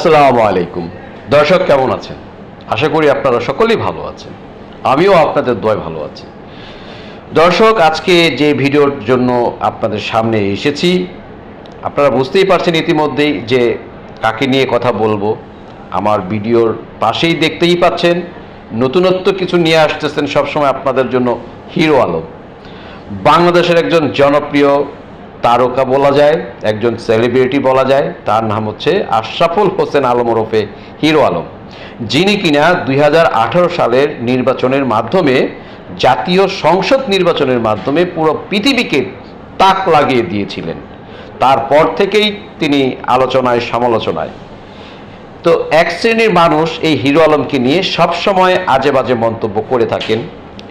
আসসালামু আলাইকুম। দর্শক কেমন আছেন? আশা করি আপনারা সকলেই ভালো আছেন। আমিও আপনাদের দয় ভালো আছি। দর্শক, আজকে যে ভিডিওর জন্য আপনাদের সামনে এসেছি, আপনারা বুঝতেই পারছেন ইতিমধ্যেই যে কাকে নিয়ে কথা বলব। আমার ভিডিওর পাশেই দেখতেই পাচ্ছেন, নতুনত্ব কিছু নিয়ে আসতেছেন সবসময় আপনাদের জন্য হিরো আলম। বাংলাদেশের একজন জনপ্রিয় তারকা বলা যায়, একজন সেলিব্রিটি বলা যায়, তার নাম হচ্ছে আশরাফুল হোসেন আলম ওরফে হিরো আলম। যিনি কিনা দুই হাজার আঠারো সালের নির্বাচনের মাধ্যমে, জাতীয় সংসদ নির্বাচনের মাধ্যমে পুরো পৃথিবীকে তাক লাগিয়ে দিয়েছিলেন। তারপর থেকেই তিনি আলোচনায়, সমালোচনায়। তো এক শ্রেণির মানুষ এই হিরো আলমকে নিয়ে সবসময় আজে বাজে মন্তব্য করে থাকেন।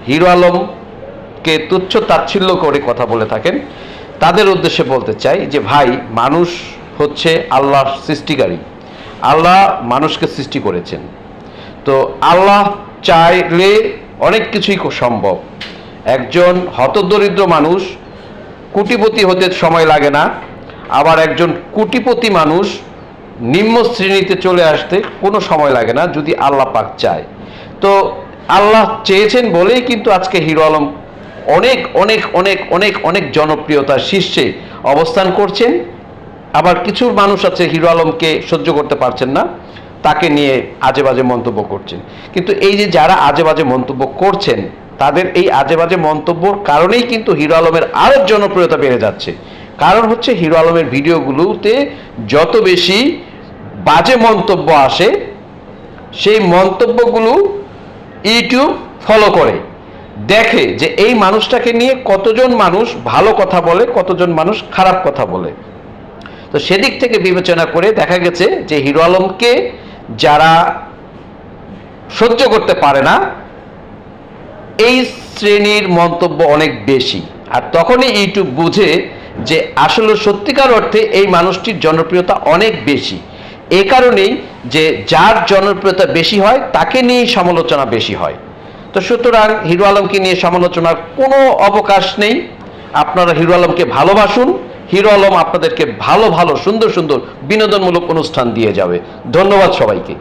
হিরো আলমকে তুচ্ছ তাচ্ছিল্য করে কথা বলে থাকেন। তাদের উদ্দেশ্যে বলতে চাই যে, ভাই, মানুষ হচ্ছে আল্লাহর সৃষ্টিকারী। আল্লাহ মানুষকে সৃষ্টি করেছেন। তো আল্লাহ চাইলে অনেক কিছুই সম্ভব। একজন হতদরিদ্র মানুষ কুটিপতি হতে সময় লাগে না। আবার একজন কুটিপতি মানুষ নিম্ন শ্রেণীতে চলে আসতে কোনো সময় লাগে না, যদি আল্লাহ পাক চায়। তো আল্লাহ চেয়েছেন বলেই কিন্তু আজকে হিরো আলম অনেক অনেক অনেক অনেক অনেক জনপ্রিয়তার শীর্ষে অবস্থান করছেন। আবার কিছু মানুষ আছে হিরো আলমকে সহ্য করতে পারছেন না, তাকে নিয়ে আজে বাজে মন্তব্য করছেন। কিন্তু এই যে যারা আজে বাজে মন্তব্য করছেন, তাদের এই আজে বাজে মন্তব্যর কারণেই কিন্তু হিরো আলমের আরও জনপ্রিয়তা বেড়ে যাচ্ছে। কারণ হচ্ছে হিরো আলমের ভিডিওগুলোতে যত বেশি বাজে মন্তব্য আসে, সেই মন্তব্যগুলো ইউটিউব ফলো করে। দেখে যে এই মানুষটাকে নিয়ে কতজন মানুষ ভালো কথা বলে, কতজন মানুষ খারাপ কথা বলে। তো সেদিক থেকে বিবেচনা করে দেখা গেছে যে হিরো আলমকে যারা সহ্য করতে পারে না, এই শ্রেণির মন্তব্য অনেক বেশি। আর তখনই ইউটিউব বুঝে যে আসলে সত্যিকার অর্থে এই মানুষটির জনপ্রিয়তা অনেক বেশি। এ কারণেই যে যার জনপ্রিয়তা বেশি হয়, তাকে নিয়েই সমালোচনা বেশি হয়। তো সুতরাং হিরো আলমকে নিয়ে সমালোচনার কোনো অবকাশ নেই। আপনারা হিরো আলমকে ভালোবাসুন। হিরো আলম আপনাদেরকে ভালো ভালো, সুন্দর সুন্দর বিনোদনমূলক অনুষ্ঠান দিয়ে যাবে। ধন্যবাদ সবাইকে।